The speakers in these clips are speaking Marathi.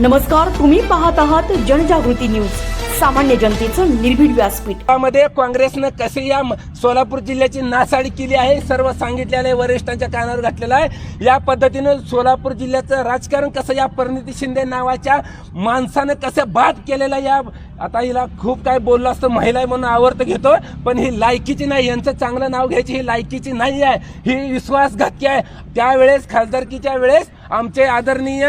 नमस्कार तुम्ही पाहत आहात जनजागृती न्यूज. सामान्य जनतेचं निर्भीड व्यासपीठामध्ये काँग्रेसनं कसे या सोलापूर जिल्ह्याची नासाडी केली आहे सर्व सांगितलेलं आहे वरिष्ठांच्या कानावर घातलेलं आहे. या पद्धतीनं सोलापूर जिल्ह्याचं राजकारण कसं या परिणिती शिंदे नावाच्या माणसानं कसं बाद केलेलं या आता हिला खूप काय बोललं असतं महिला आहे म्हणून आवडतं घेतो पण ही लायकीची नाही यांचं चांगलं नाव घ्यायची ही लायकीची नाही आहे ही विश्वासघातकी आहे. त्यावेळेस खासदारकीच्या वेळेस आमचे आदरणीय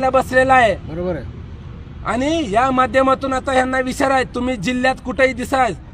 बसलेला आहे. बरोबर आहे. आणि या माध्यमातून आता ह्यांना विचार आहे तुम्ही जिल्ह्यात कुठेही दिसाल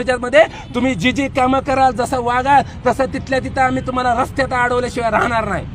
ह्याच्यामध्ये तुम्ही जी जी कामं कराल जसं वागाल तसं तिथल्या तिथं आम्ही तुम्हाला रस्त्यात अडवल्याशिवाय राहणार नाही.